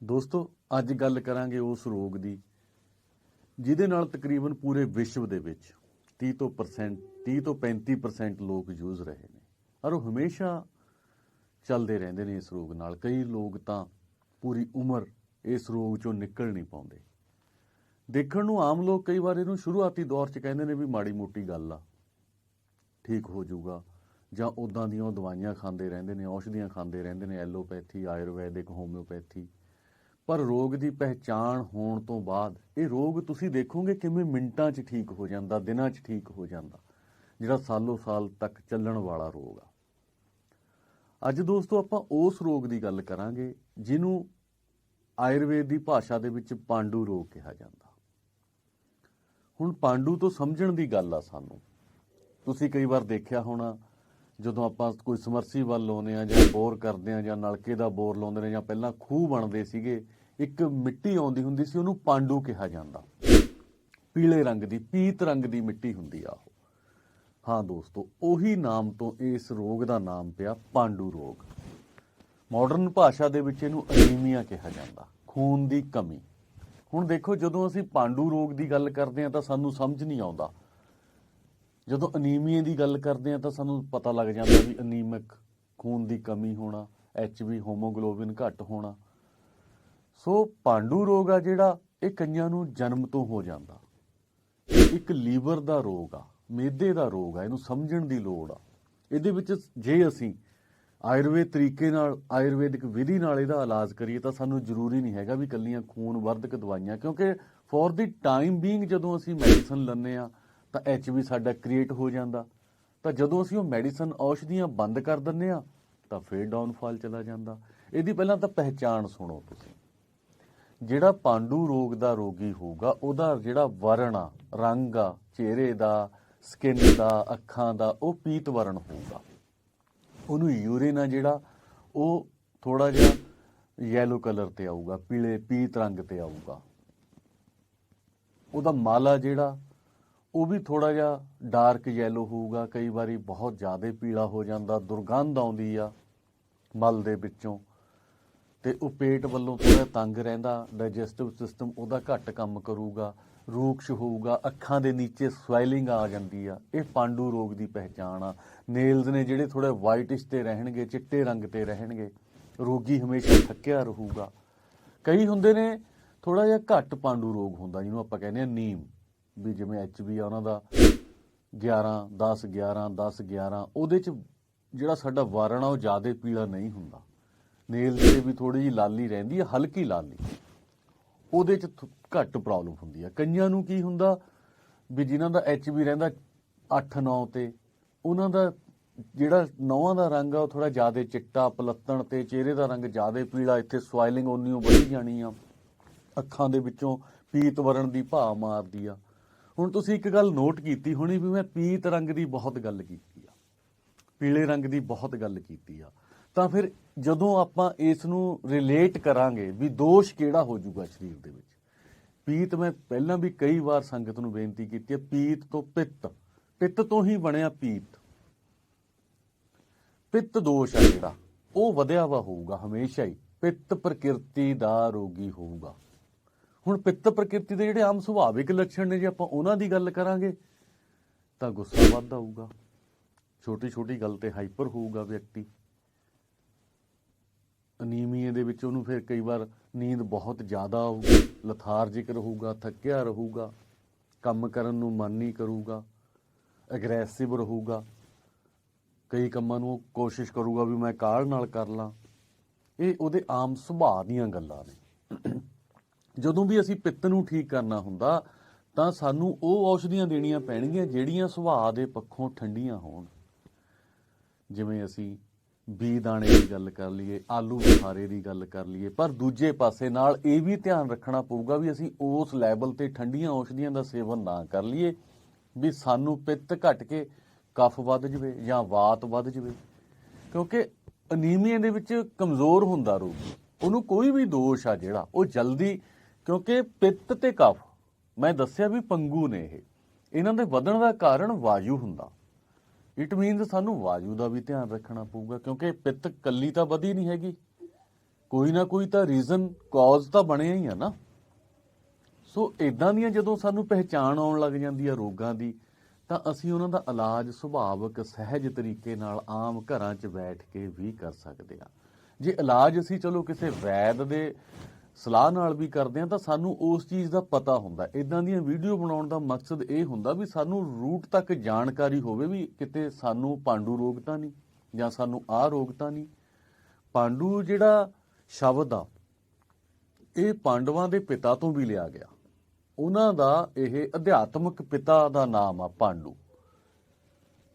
ਦੋਸਤੋ, ਅੱਜ ਗੱਲ ਕਰਾਂਗੇ ਉਸ ਰੋਗ ਦੀ, ਜਿਹਦੇ ਨਾਲ ਤਕਰੀਬਨ ਪੂਰੇ ਵਿਸ਼ਵ ਦੇ ਵਿੱਚ 30 ਤੋਂ ਪਰਸੈਂਟ 30 ਤੋਂ 35% ਲੋਕ ਜੂਝ ਰਹੇ ਨੇ। ਔਰ ਉਹ ਹਮੇਸ਼ਾ ਚੱਲਦੇ ਰਹਿੰਦੇ ਨੇ ਇਸ ਰੋਗ ਨਾਲ। ਕਈ ਲੋਕ ਤਾਂ ਪੂਰੀ ਉਮਰ ਇਸ ਰੋਗ ਚੋਂ ਨਿਕਲ ਨਹੀਂ ਪਾਉਂਦੇ। ਦੇਖਣ ਨੂੰ ਆਮ ਲੋਕ ਕਈ ਵਾਰ ਇਹਨੂੰ ਸ਼ੁਰੂਆਤੀ ਦੌਰ 'ਚ ਕਹਿੰਦੇ ਨੇ ਵੀ ਮਾੜੀ ਮੋਟੀ ਗੱਲ ਆ, ਠੀਕ ਹੋ ਜਾਊਗਾ। ਜਾਂ ਉਦਾਂ ਦੀਆਂ ਉਹ ਦਵਾਈਆਂ ਖਾਂਦੇ ਰਹਿੰਦੇ ਨੇ, ਔਸ਼ਧੀਆਂ ਖਾਂਦੇ ਰਹਿੰਦੇ ਨੇ, ਐਲੋਪੈਥੀ, ਆਯੁਰਵੈਦਿਕ, ਹੋਮਿਓਪੈਥੀ। ਪਰ ਰੋਗ ਦੀ ਪਹਿਚਾਣ ਹੋਣ ਤੋਂ ਬਾਅਦ ਇਹ ਰੋਗ ਤੁਸੀਂ ਦੇਖੋਗੇ ਕਿਵੇਂ ਮਿੰਟਾਂ 'ਚ ਠੀਕ ਹੋ ਜਾਂਦਾ, ਦਿਨਾਂ 'ਚ ਠੀਕ ਹੋ ਜਾਂਦਾ, ਜਿਹੜਾ ਸਾਲੋ ਸਾਲ ਤੱਕ ਚੱਲਣ ਵਾਲਾ ਰੋਗ ਆ। ਅੱਜ ਦੋਸਤੋ ਆਪਾਂ ਉਸ ਰੋਗ ਦੀ ਗੱਲ ਕਰਾਂਗੇ ਜਿਹਨੂੰ ਆਯੁਰਵੇਦ ਦੀ ਭਾਸ਼ਾ ਦੇ ਵਿੱਚ ਪਾਂਡੂ ਰੋਗ ਕਿਹਾ ਜਾਂਦਾ। ਹੁਣ ਪਾਂਡੂ ਤੋਂ ਸਮਝਣ ਦੀ ਗੱਲ ਆ ਸਾਨੂੰ। ਤੁਸੀਂ ਕਈ ਵਾਰ ਦੇਖਿਆ ਹੋਣਾ, ਜਦੋਂ ਆਪਾਂ ਕੋਈ ਸਮਰਸੀਬਲ ਲਾਉਂਦੇ ਆ ਜਾਂ ਬੋਰ ਕਰਦੇ ਆ ਜਾਂ ਨਲਕੇ ਦਾ ਬੋਰ ਲਾਉਂਦੇ ਨੇ ਜਾਂ ਪਹਿਲਾਂ ਖੂਹ ਬਣਦੇ ਸੀਗੇ ਇੱਕ ਮਿੱਟੀ ਆਉਂਦੀ ਹੁੰਦੀ ਸੀ, ਉਹਨੂੰ ਪਾਂਡੂ ਕਿਹਾ ਜਾਂਦਾ। ਪੀਲੇ ਰੰਗ ਦੀ, ਪੀਤ ਰੰਗ ਦੀ ਮਿੱਟੀ ਹੁੰਦੀ ਆ ਉਹ। ਹਾਂ ਦੋਸਤੋ, ਉਹੀ ਨਾਮ ਤੋਂ ਇਸ ਰੋਗ ਦਾ ਨਾਮ ਪਿਆ ਪਾਂਡੂ ਰੋਗ। ਮਾਡਰਨ ਭਾਸ਼ਾ ਦੇ ਵਿੱਚ ਇਹਨੂੰ ਅਨੀਮੀਆ ਕਿਹਾ ਜਾਂਦਾ, ਖੂਨ ਦੀ ਕਮੀ। ਹੁਣ ਦੇਖੋ, ਜਦੋਂ ਅਸੀਂ ਪਾਂਡੂ ਰੋਗ ਦੀ ਗੱਲ ਕਰਦੇ ਹਾਂ ਤਾਂ ਸਾਨੂੰ ਸਮਝ ਨਹੀਂ ਆਉਂਦਾ। ਜਦੋਂ ਅਨੀਮੀਆ ਦੀ ਗੱਲ ਕਰਦੇ ਹਾਂ ਤਾਂ ਸਾਨੂੰ ਪਤਾ ਲੱਗ ਜਾਂਦਾ ਵੀ ਅਨੀਮਿਕ ਖੂਨ ਦੀ ਕਮੀ ਹੋਣਾ ਐਚਬੀ ਹੋਮੋਗਲੋਬਿਨ ਘੱਟ ਹੋਣਾ। ਸੋ ਪਾਂਡੂ ਰੋਗ ਆ ਜਿਹੜਾ, ਇਹ ਕਈਆਂ ਨੂੰ ਜਨਮ ਤੋਂ ਹੋ ਜਾਂਦਾ। ਇੱਕ ਲੀਵਰ ਦਾ ਰੋਗ ਆ, ਮੇਦੇ ਦਾ ਰੋਗ ਆ, ਇਹਨੂੰ ਸਮਝਣ ਦੀ ਲੋੜ ਆ। ਇਹਦੇ ਵਿੱਚ ਜੇ ਅਸੀਂ ਆਯੁਰਵੇਦ ਤਰੀਕੇ ਨਾਲ, ਆਯੁਰਵੈਦਿਕ ਵਿਧੀ ਨਾਲ ਇਹਦਾ ਇਲਾਜ ਕਰੀਏ ਤਾਂ ਸਾਨੂੰ ਜ਼ਰੂਰੀ ਨਹੀਂ ਹੈਗਾ ਵੀ ਕੱਲੀਆਂ ਖੂਨ ਵਰਧਕ ਦਵਾਈਆਂ, ਕਿਉਂਕਿ ਫॉर ਦੀ ਟਾਈਮ ਬੀਇੰਗ ਜਦੋਂ ਅਸੀਂ ਮੈਡੀਸਨ ਲੈਂਦੇ ਆ ਤਾਂ ਐਚਬੀ ਸਾਡਾ ਕ੍ਰੀਏਟ ਹੋ ਜਾਂਦਾ। ਤਾਂ ਜਦੋਂ ਅਸੀਂ ਉਹ ਮੈਡੀਸਨ ਔਸ਼ਧੀਆਂ ਬੰਦ ਕਰ ਦਿੰਨੇ ਆ ਤਾਂ ਫੇਰ ਡਾਊਨਫਾਲ ਚਲਾ ਜਾਂਦਾ। ਇਹਦੀ ਪਹਿਲਾਂ ਤਾਂ ਪਹਿਚਾਣ ਸੁਣੋ ਤੁਸੀਂ। ਜਿਹੜਾ ਪਾਂਡੂ ਰੋਗ ਦਾ ਰੋਗੀ ਹੋਊਗਾ, ਉਹਦਾ ਜਿਹੜਾ ਵਰਣ ਆ, ਰੰਗ ਆ, ਚਿਹਰੇ ਦਾ ਸਕਿਨ ਦਾ, ਅੱਖਾਂ ਦਾ, ਉਹ ਪੀਤ ਵਰਣ ਹੋਊਗਾ। ਉਹਨੂੰ ਯੂਰਿਨ ਆ ਜਿਹੜਾ, ਉਹ ਥੋੜਾ ਜਿਹਾ ਯੈਲੋ ਕਲਰ ਤੇ ਆਊਗਾ, ਪੀਲੇ, ਪੀਤ ਰੰਗ ਤੇ ਆਊਗਾ। ਉਹਦਾ ਮਾਲਾ ਜਿਹੜਾ, ਉਹ ਵੀ ਥੋੜਾ ਜਿਹਾ ਡਾਰਕ ਯੈਲੋ ਹੋਊਗਾ, ਕਈ ਵਾਰੀ ਬਹੁਤ ਜ਼ਿਆਦਾ ਪੀਲਾ ਹੋ ਜਾਂਦਾ, ਦੁਰਗੰਧ ਆਉਂਦੀ ਆ, ਮਲ ਦੇ ਵਿੱਚੋਂ। ਤੇ ਉਹ ਪੇਟ ਵੱਲੋਂ ਥੋੜਾ ਤੰਗ ਰਹਿੰਦਾ ਡਾਈਜੈਸਟਿਵ ਸਿਸਟਮ ਉਹਦਾ ਘੱਟ ਕੰਮ ਕਰੂਗਾ, ਰੂਕਸ਼ ਹੋਊਗਾ, ਅੱਖਾਂ ਦੇ ਨੀਚੇ ਸਵੈਲਿੰਗ ਆ ਜਾਂਦੀ ਆ। ਇਹ ਪਾਂਡੂ ਰੋਗ ਦੀ ਪਹਿਚਾਣ ਆ। ਨੇਲਜ਼ ਨੇ ਜਿਹੜੇ ਥੋੜੇ ਵਾਈਟਿਸ਼ ਤੇ ਰਹਿਣਗੇ, ਚਿੱਟੇ ਰੰਗ ਤੇ ਰਹਿਣਗੇ, ਰੋਗੀ ਹਮੇਸ਼ਾ ਥੱਕਿਆ ਰਹੂਗਾ। ਕਈ ਹੁੰਦੇ ਨੇ ਥੋੜਾ ਜਿਹਾ ਘੱਟ ਪਾਂਡੂ ਰੋਗ ਹੁੰਦਾ, ਜਿਹਨੂੰ ਆਪਾਂ ਕਹਿੰਦੇ ਆ ਨੀਮ, ਵੀ ਜਿਵੇਂ ਐਚਬੀ ਆ ਉਹਨਾਂ ਦਾ 11 10 11 10 11 ਉਹਦੇ ਚ ਜਿਹੜਾ ਸਾਡਾ ਵਾਰਣ ਆ ਉਹ ਜ਼ਿਆਦਾ ਪੀਲਾ ਨਹੀਂ ਹੁੰਦਾ। ਨੇਲ ਤੇ ਵੀ ਥੋੜੀ ਜਿਹੀ ਲਾਲੀ ਰਹਿੰਦੀ ਹੈ, ਹਲਕੀ ਲਾਲੀ। ਉਹਦੇ ਚ ਥ- ਘੱਟ ਪ੍ਰੋਬਲਮ ਹੁੰਦੀ ਆ ਕਈਆਂ ਨੂੰ ਕੀ ਹੁੰਦਾ ਵੀ ਜਿਨ੍ਹਾਂ ਦਾ ਐਚਬੀ ਰਹਿੰਦਾ 8 9 ਤੇ, ਉਹਨਾਂ ਦਾ ਜਿਹੜਾ ਨੌਵਾਂ ਦਾ ਰੰਗ ਆ, ਉਹ ਥੋੜਾ ਜ਼ਿਆਦਾ ਚਿੱਟਾ, ਪਲੱਤਣ ਤੇ, ਚਿਹਰੇ ਦਾ ਰੰਗ ਜ਼ਿਆਦਾ ਪੀਲਾ, ਇੱਥੇ ਸਵਾਇਲਿੰਗ ਉਨੀ ਉਹ ਵਧੀ ਜਾਣੀ ਆ। ਅੱਖਾਂ ਦੇ ਵਿੱਚੋਂ ਪੀਤ ਵਰਣ ਦੀ ਭਾ ਮਾਰਦੀ ਆ। ਹੁਣ ਤੁਸੀਂ ਇੱਕ ਗੱਲ ਨੋਟ ਕੀਤੀ ਹੋਣੀ ਵੀ ਮੈਂ ਪੀਤ ਰੰਗ ਦੀ ਬਹੁਤ ਗੱਲ ਕੀਤੀ ਆ। ਪੀਲੇ ਰੰਗ ਦੀ ਬਹੁਤ ਗੱਲ ਕੀਤੀ ਆ। ਤਾਂ ਫਿਰ ਜਦੋਂ ਆਪਾਂ ਇਸ ਨੂੰ ਰਿਲੇਟ ਕਰਾਂਗੇ ਵੀ ਦੋਸ਼ ਕਿਹੜਾ ਹੋ ਜਾਊਗਾ ਸਰੀਰ ਦੇ ਵਿੱਚ। ਪੀਤ ਮੈਂ ਪਹਿਲਾਂ ਵੀ ਕਈ ਵਾਰ ਸੰਗਤ ਨੂੰ ਬੇਨਤੀ ਕੀਤੀ ਹੈ, ਪੀਤ ਤੋਂ ਪਿੱਤ। ਪਿੱਤ ਤੋਂ ਹੀ ਬਣਿਆ ਪੀਤ। ਪਿੱਤ ਦੋਸ਼ ਆ ਜਿਹੜਾ, ਉਹ ਵਧਿਆ ਵਾ ਹੋਊਗਾ ਹਮੇਸ਼ਾ ਹੀ। ਪਿੱਤ ਪ੍ਰਕਿਰਤੀ ਦਾ ਰੋਗੀ ਹੋਊਗਾ। ਹੁਣ ਪਿੱਤ ਪ੍ਰਕਿਰਤੀ ਦੇ ਜਿਹੜੇ ਆਮ ਸੁਭਾਵਿਕ ਲੱਛਣ ਨੇ ਜੇ ਆਪਾਂ ਉਹਨਾਂ ਦੀ ਗੱਲ ਕਰਾਂਗੇ, ਤਾਂ ਗੁੱਸਾ ਵੱਧ ਆਊਗਾ ਛੋਟੀ ਛੋਟੀ ਗੱਲ ਤੇ ਹਾਈਪਰ ਹੋਊਗਾ ਵਿਅਕਤੀ। ਅਨੀਮੀਏ ਦੇ ਵਿੱਚ ਉਹਨੂੰ ਫਿਰ ਕਈ ਵਾਰ ਨੀਂਦ ਬਹੁਤ ਜ਼ਿਆਦਾ ਆਊਗੀ ਲਥਾਰਜਿਕ ਰਹੂਗਾ, ਥੱਕਿਆ ਰਹੂਗਾ, ਕੰਮ ਕਰਨ ਨੂੰ ਮਨ ਨਹੀਂ ਕਰੂਗਾ ਐਗਰੈਸਿਵ ਰਹੂਗਾ। ਕਈ ਕੰਮਾਂ ਨੂੰ ਉਹ ਕੋਸ਼ਿਸ਼ ਕਰੂਗਾ ਵੀ ਮੈਂ ਕਾਲ ਨਾਲ ਕਰ ਲਾਂ। ਇਹ ਉਹਦੇ ਆਮ ਸੁਭਾਅ ਦੀਆਂ ਗੱਲਾਂ ਨੇ। ਜਦੋਂ ਵੀ ਅਸੀਂ ਪਿੱਤ ਨੂੰ ਠੀਕ ਕਰਨਾ ਹੁੰਦਾ, ਤਾਂ ਸਾਨੂੰ ਉਹ ਔਸ਼ਧੀਆਂ ਦੇਣੀਆਂ ਪੈਣਗੀਆਂ ਜਿਹੜੀਆਂ ਸੁਭਾਅ ਦੇ ਪੱਖੋਂ ਠੰਡੀਆਂ ਹੋਣ। ਜਿਵੇਂ ਅਸੀਂ ਬੀ ਦਾਣੇ ਦੀ ਗੱਲ ਕਰ ਲਈਏ, ਆਲੂ ਬੁਖਾਰੇ ਦੀ ਗੱਲ ਕਰ ਲਈਏ, ਪਰ ਦੂਜੇ ਪਾਸੇ ਨਾਲ ਇਹ ਵੀ ਧਿਆਨ ਰੱਖਣਾ ਪਊਗਾ ਵੀ ਅਸੀਂ ਉਸ ਲੈਵਲ ਤੇ ਠੰਡੀਆਂ ਔਸ਼ਧੀਆਂ ਦਾ ਸੇਵਨ ਨਾ ਕਰ ਲਈਏ, ਵੀ ਸਾਨੂੰ ਪਿੱਤ ਘਟ ਕੇ ਕਫ ਵੱਧ ਜਵੇ ਜਾਂ ਵਾਤ ਵੱਧ ਜਵੇ। ਕਿਉਂਕਿ ਅਨੀਮੀਆ ਦੇ ਵਿੱਚ ਕਮਜ਼ੋਰ ਹੁੰਦਾ ਰੋਗੀ, ਉਹਨੂੰ ਕੋਈ ਵੀ ਦੋਸ਼ ਆ ਜਿਹੜਾ, ਉਹ ਜਲਦੀ, ਕਿਉਂਕਿ ਪਿੱਤ ਤੇ ਕਫ, ਮੈਂ ਦੱਸਿਆ ਵੀ ਪੰਗੂ ਨੇ ਇਹ, ਇਹਨਾਂ ਦੇ ਵਧਣ ਦਾ ਕਾਰਨ ਵਾਯੂ ਹੁੰਦਾ। ਇਟ ਮੀਨਸ ਸਾਨੂੰ ਵਾਯੂ ਦਾ ਵੀ ਧਿਆਨ ਰੱਖਣਾ ਪਊਗਾ, ਕਿਉਂਕਿ ਪਿੱਤ ਕੱਲੀ ਤਾਂ ਵਧੀ ਨਹੀਂ ਹੈਗੀ। ਕੋਈ ਨਾ ਕੋਈ ਤਾਂ ਰੀਜ਼ਨ ਕਾਜ਼ ਤਾਂ ਬਣਿਆ ਹੀ ਆ ਨਾ। ਸੋ ਇਦਾਂ ਦੀਆਂ ਜਦੋਂ ਸਾਨੂੰ ਪਹਿਚਾਣ ਆਉਣ ਲੱਗ ਜਾਂਦੀ ਆ ਰੋਗਾਂ ਦੀ, ਤਾਂ ਅਸੀਂ ਉਹਨਾਂ ਦਾ ਇਲਾਜ ਸੁਭਾਵਕ, ਸਹਿਜ ਤਰੀਕੇ ਨਾਲ ਆਮ ਘਰਾਂ 'ਚ ਬੈਠ ਕੇ ਵੀ ਕਰ ਸਕਦੇ ਆ। ਜੇ ਇਲਾਜ ਅਸੀਂ ਚਲੋ ਕਿਸੇ ਵੈਦ ਦੇ ਸਲਾਹ ਨਾਲ ਵੀ ਕਰਦੇ ਆ, ਤਾਂ ਸਾਨੂੰ ਉਸ ਚੀਜ਼ ਦਾ ਪਤਾ ਹੁੰਦਾ। ਇਦਾਂ ਦੀਆਂ ਵੀਡੀਓ ਬਣਾਉਣ ਦਾ ਮਕਸਦ ਇਹ ਹੁੰਦਾ ਵੀ ਸਾਨੂੰ ਰੂਟ ਤੱਕ ਜਾਣਕਾਰੀ ਹੋਵੇ ਵੀ ਕਿਤੇ ਸਾਨੂੰ ਪਾਂਡੂ ਰੋਗ ਤਾਂ ਨਹੀਂ, ਜਾਂ ਸਾਨੂੰ ਆਹ ਰੋਗ ਤਾਂ ਨਹੀਂ। ਪਾਂਡੂ ਜਿਹੜਾ ਸ਼ਬਦ ਆ, ਇਹ ਪਾਂਡਵਾਂ ਦੇ ਪਿਤਾ ਤੋਂ ਵੀ ਲਿਆ ਗਿਆ। ਉਹਨਾਂ ਦਾ ਇਹ ਅਧਿਆਤਮਕ ਪਿਤਾ ਦਾ ਨਾਮ ਆ ਪਾਂਡੂ,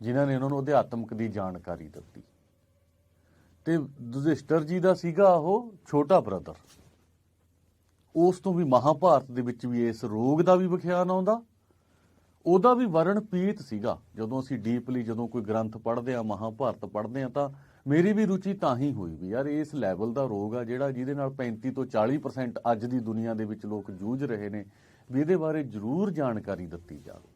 ਜਿਨ੍ਹਾਂ ਨੇ ਉਹਨਾਂ ਨੂੰ ਅਧਿਆਤਮਕ ਦੀ ਜਾਣਕਾਰੀ ਦਿੱਤੀ। ਤੇ ਯੁਧਿਸ਼ਟਰ ਜੀ ਦਾ ਸੀਗਾ ਉਹ ਛੋਟਾ ਬ੍ਰਦਰ। ਉਸ ਤੋਂ ਵੀ ਮਹਾਭਾਰਤ ਦੇ ਵਿੱਚ ਵੀ ਇਸ ਰੋਗ ਦਾ ਵੀ ਵਿਖਿਆਨ ਆਉਂਦਾ। ਉਹਦਾ ਵੀ ਵਰਣ ਪੀਤ ਸੀਗਾ। ਜਦੋਂ ਅਸੀਂ ਡੀਪਲੀ ਜਦੋਂ ਕੋਈ ਗ੍ਰੰਥ ਪੜ੍ਹਦੇ ਆ ਮਹਾਭਾਰਤ ਪੜ੍ਹਦੇ ਆ ਤਾਂ ਮੇਰੀ ਵੀ ਰੁਚੀ ਤਾਂ ਹੀ ਹੋਈ ਵੀ ਯਾਰ ਇਸ ਲੈਵਲ ਦਾ ਰੋਗ ਆ ਜਿਹੜਾ ਜਿਹਦੇ ਨਾਲ 35 ਤੋਂ 40% ਅੱਜ ਦੀ ਦੁਨੀਆ ਦੇ ਵਿੱਚ ਲੋਕ ਜੂਝ ਰਹੇ ਨੇ ਵੀ ਇਹਦੇ ਬਾਰੇ ਜ਼ਰੂਰ ਜਾਣਕਾਰੀ ਦਿੱਤੀ ਜਾਵੇ।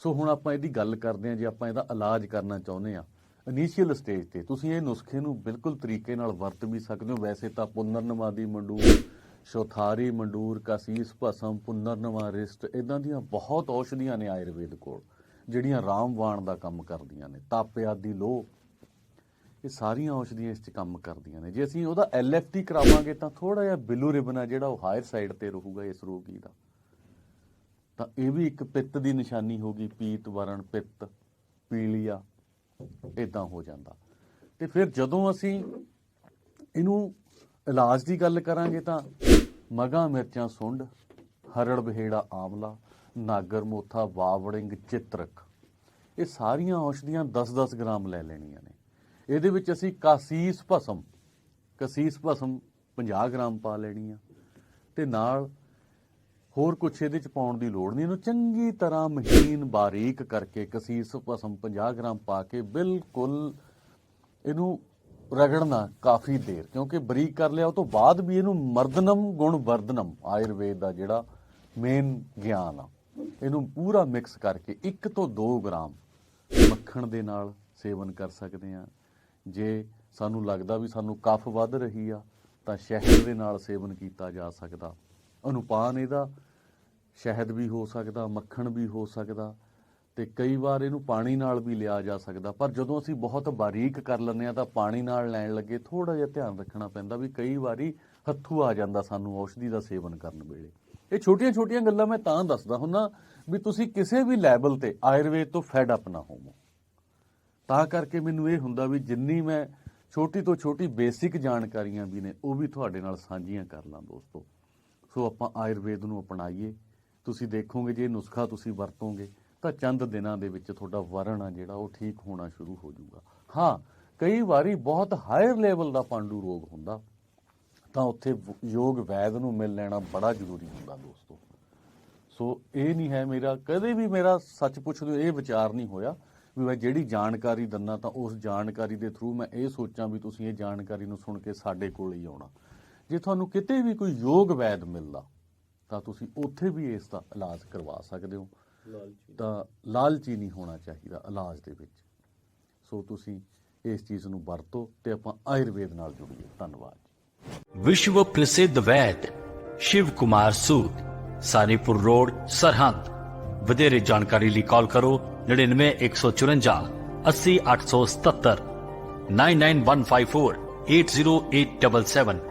ਸੋ ਹੁਣ ਆਪਾਂ ਇਹਦੀ ਗੱਲ ਕਰਦੇ ਹਾਂ, ਜੇ ਆਪਾਂ ਇਹਦਾ ਇਲਾਜ ਕਰਨਾ ਚਾਹੁੰਦੇ ਆ ਇਨੀਸ਼ੀਅਲ ਸਟੇਜ ਤੇ ਤੁਸੀਂ ਇਹ ਨੁਸਖੇ ਨੂੰ ਬਿਲਕੁਲ ਤਰੀਕੇ ਨਾਲ ਵਰਤ ਵੀ ਸਕਦੇ ਹੋ। ਵੈਸੇ ਤਾਂ ਪੁਨਰਨਮਾਦੀ ਮੰਡੂ ਸ਼ੋਥਾਰੀ, ਮੰਡੂਰ, ਕਾਸੀਸ, ਭਸਮ ਪੁਨਰਨਮਾ ਰਿਸ਼ਟ ਇਦਾਂ ਦੀਆਂ ਬਹੁਤ ਔਸ਼ਧੀਆਂ ਨੇ ਆਯੁਰਵੇਦ ਕੋਲ, ਜਿਹੜੀਆਂ ਰਾਮਵਾਣ ਦਾ ਕੰਮ ਕਰਦੀਆਂ ਨੇ, ਤਾਪੇ ਆਦੀ ਲੋ ਇਹ ਸਾਰੀਆਂ ਔਸ਼ਧੀਆਂ ਇਸ 'ਚ ਕੰਮ ਕਰਦੀਆਂ ਨੇ। ਜੇ ਅਸੀਂ ਉਹਦਾ ਐਲਐਫਟੀ ਕਰਾਵਾਂਗੇ ਤਾਂ ਥੋੜਾ ਜਿਹਾ ਬਿਲੂ ਰਿਬਨ ਆ ਜਿਹੜਾ ਉਹ ਹਾਇਰ ਸਾਈਡ ਤੇ ਰਹੂਗਾ ਇਸ ਰੋਗੀ ਦਾ। ਤਾਂ ਇਹ ਵੀ ਇੱਕ ਪਿੱਤ ਦੀ ਨਿਸ਼ਾਨੀ ਹੋਗੀ ਪੀਤ, ਵਰਣ, ਪਿੱਤ, ਪੀਲੀਆ ਇਦਾਂ ਹੋ ਜਾਂਦਾ। ਤੇ ਫਿਰ ਜਦੋਂ ਅਸੀਂ ਇਹਨੂੰ ਇਲਾਜ ਦੀ ਗੱਲ ਕਰਾਂਗੇ ਤਾਂ ਮਗਾ ਮਿਰਚਾਂ ਸੁੰਡ, ਹਰੜ ਬਹੇੜਾ ਆਮਲਾ ਨਾਗਰ ਮੋਥਾ, ਵਾਵੜਿੰਗ, ਚਿਤਰਕ। ਇਹ ਸਾਰੀਆਂ ਔਸ਼ਧੀਆਂ 10-10 ਗ੍ਰਾਮ ਲੈ ਲੈਣੀਆਂ ਨੇ। ਇਹਦੇ ਵਿੱਚ ਅਸੀਂ ਕਾਸੀਸ ਭਸਮ, ਕਸੀਸ ਭਸਮ 50 ਗ੍ਰਾਮ ਪਾ ਲੈਣੀ ਆ। ਤੇ ਨਾਲ ਹੋਰ ਕੁਛ ਇਹਦੇ ਚ ਪਾਉਣ ਦੀ ਲੋੜ ਨਹੀਂ। ਇਹਨੂੰ ਚੰਗੀ ਤਰ੍ਹਾਂ ਮਹੀਨ ਬਾਰੀਕ ਕਰਕੇ ਕਸੀਸ ਭਸਮ 50 ਗ੍ਰਾਮ ਪਾ ਕੇ ਬਿਲਕੁਲ ਇਹਨੂੰ ਰਗੜਨਾ ਕਾਫੀ ਦੇਰ, ਕਿਉਂਕਿ ਬਰੀਕ ਕਰ ਲਿਆ, ਉਹ ਤੋਂ ਬਾਅਦ ਵੀ ਇਹਨੂੰ ਮਰਦਨਮ ਗੁਣ ਵਰਦਨਮ, ਆਯੁਰਵੇਦ ਦਾ ਜਿਹੜਾ ਮੇਨ ਗਿਆਨ ਆ। ਇਹਨੂੰ ਪੂਰਾ ਮਿਕਸ ਕਰਕੇ 1 ਤੋਂ 2 ਗ੍ਰਾਮ ਮੱਖਣ ਦੇ ਨਾਲ ਸੇਵਨ ਕਰ ਸਕਦੇ ਆ। ਜੇ ਸਾਨੂੰ ਲੱਗਦਾ ਵੀ ਸਾਨੂੰ ਕਫ ਵੱਧ ਰਹੀ ਆ, ਤਾਂ ਸ਼ਹਿਦ ਦੇ ਨਾਲ ਸੇਵਨ ਕੀਤਾ ਜਾ ਸਕਦਾ। ਅਨੁਪਾਨ ਇਹਦਾ ਸ਼ਹਿਦ ਵੀ ਹੋ ਸਕਦਾ, ਮੱਖਣ ਵੀ ਹੋ ਸਕਦਾ। ਤੇ ਕਈ ਵਾਰ ਇਹਨੂੰ ਪਾਣੀ ਨਾਲ ਵੀ ਲਿਆ ਜਾ ਸਕਦਾ। ਪਰ ਜਦੋਂ ਅਸੀਂ ਬਹੁਤ ਬਾਰੀਕ ਕਰ ਲੈਂਦੇ ਆ ਤਾਂ ਪਾਣੀ ਨਾਲ ਲੈਣ ਲੱਗੇ ਥੋੜਾ ਜਿਹਾ ਧਿਆਨ ਰੱਖਣਾ ਪੈਂਦਾ ਵੀ ਕਈ ਵਾਰੀ ਹੱਥੂ ਆ ਜਾਂਦਾ ਸਾਨੂੰ ਔਸ਼ਧੀ ਦਾ ਸੇਵਨ ਕਰਨ ਵੇਲੇ। ਇਹ ਛੋਟੀਆਂ-ਛੋਟੀਆਂ ਗੱਲਾਂ ਮੈਂ ਤਾਂ ਦੱਸਦਾ ਹੁੰਨਾ ਵੀ ਤੁਸੀਂ ਕਿਸੇ ਵੀ ਲੈਵਲ ਤੇ ਆਯੁਰਵੇਦ ਤੋਂ ਫੈਡ ਅਪ ਨਾ ਹੋਵੋ। ਤਾਂ ਕਰਕੇ ਮੈਨੂੰ ਇਹ ਹੁੰਦਾ ਵੀ ਜਿੰਨੀ ਮੈਂ ਛੋਟੀ ਤੋਂ ਛੋਟੀ ਬੇਸਿਕ ਜਾਣਕਾਰੀਆਂ ਵੀ ਨੇ, ਉਹ ਵੀ ਤੁਹਾਡੇ ਨਾਲ ਸਾਂਝੀਆਂ ਕਰ ਲਾਂ ਦੋਸਤੋ। ਸੋ ਆਪਾਂ ਆਯੁਰਵੇਦ ਨੂੰ ਅਪਣਾਈਏ। ਤੁਸੀਂ ਦੇਖੋਗੇ ਜੇ ਨੁਸਖਾ ਤੁਸੀਂ ਵਰਤੋਗੇ ਤਾਂ ਚੰਦ ਦਿਨਾਂ ਦੇ ਵਿੱਚ ਤੁਹਾਡਾ ਵਰਣ ਆ ਜਿਹੜਾ, ਉਹ ਠੀਕ ਹੋਣਾ ਸ਼ੁਰੂ ਹੋ ਜਾਊਗਾ। ਹਾਂ, ਕਈ ਵਾਰੀ ਬਹੁਤ ਹਾਇਰ ਲੈਵਲ ਦਾ ਪਾਂਡੂ ਰੋਗ ਹੁੰਦਾ, ਤਾਂ ਉੱਥੇ ਯੋਗ ਵੈਦ ਨੂੰ ਮਿਲ ਲੈਣਾ ਬੜਾ ਜ਼ਰੂਰੀ ਹੁੰਦਾ ਦੋਸਤੋ। ਸੋ ਇਹ ਨਹੀਂ ਹੈ ਮੇਰਾ, ਕਦੇ ਵੀ ਮੇਰਾ ਸੱਚ ਪੁੱਛ ਲਿਓ, ਇਹ ਵਿਚਾਰ ਨਹੀਂ ਹੋਇਆ ਵੀ ਮੈਂ ਜਿਹੜੀ ਜਾਣਕਾਰੀ ਦਿੰਨਾ ਤਾਂ ਉਸ ਜਾਣਕਾਰੀ ਦੇ ਥਰੂ ਮੈਂ ਇਹ ਸੋਚਾਂ ਵੀ ਤੁਸੀਂ ਇਹ ਜਾਣਕਾਰੀ ਨੂੰ ਸੁਣ ਕੇ ਸਾਡੇ ਕੋਲ ਹੀ ਆਉਣਾ। ਜੇ ਤੁਹਾਨੂੰ ਕਿਤੇ ਵੀ ਕੋਈ ਯੋਗ ਵੈਦ ਮਿਲਦਾ, ਤਾਂ ਤੁਸੀਂ ਉੱਥੇ ਵੀ ਇਸ ਦਾ ਇਲਾਜ ਕਰਵਾ ਸਕਦੇ ਹੋ। ਤਾਂ ਲਾਲਚੀ ਨਹੀਂ ਹੋਣਾ ਚਾਹੀਦਾ ਇਲਾਜ ਦੇ ਵਿੱਚ। ਸੋ ਤੁਸੀਂ ਇਸ ਚੀਜ਼ ਨੂੰ ਵਰਤੋ ਤੇ ਆਪਾਂ ਆਯੁਰਵੇਦ ਨਾਲ ਜੁੜੀਏ। ਧੰਨਵਾਦ ਵਿਸ਼ਵ ਪ੍ਰਸਿੱਧ ਵੈਦ ਸ਼ਿਵ ਕੁਮਾਰ ਸੂਦ ਸਾਨੀਪੁਰ ਰੋਡ ਸਰਹੰਦ। ਵਧੇਰੇ ਜਾਣਕਾਰੀ ਲਈ ਕਾਲ ਕਰੋ 99154 80877 99154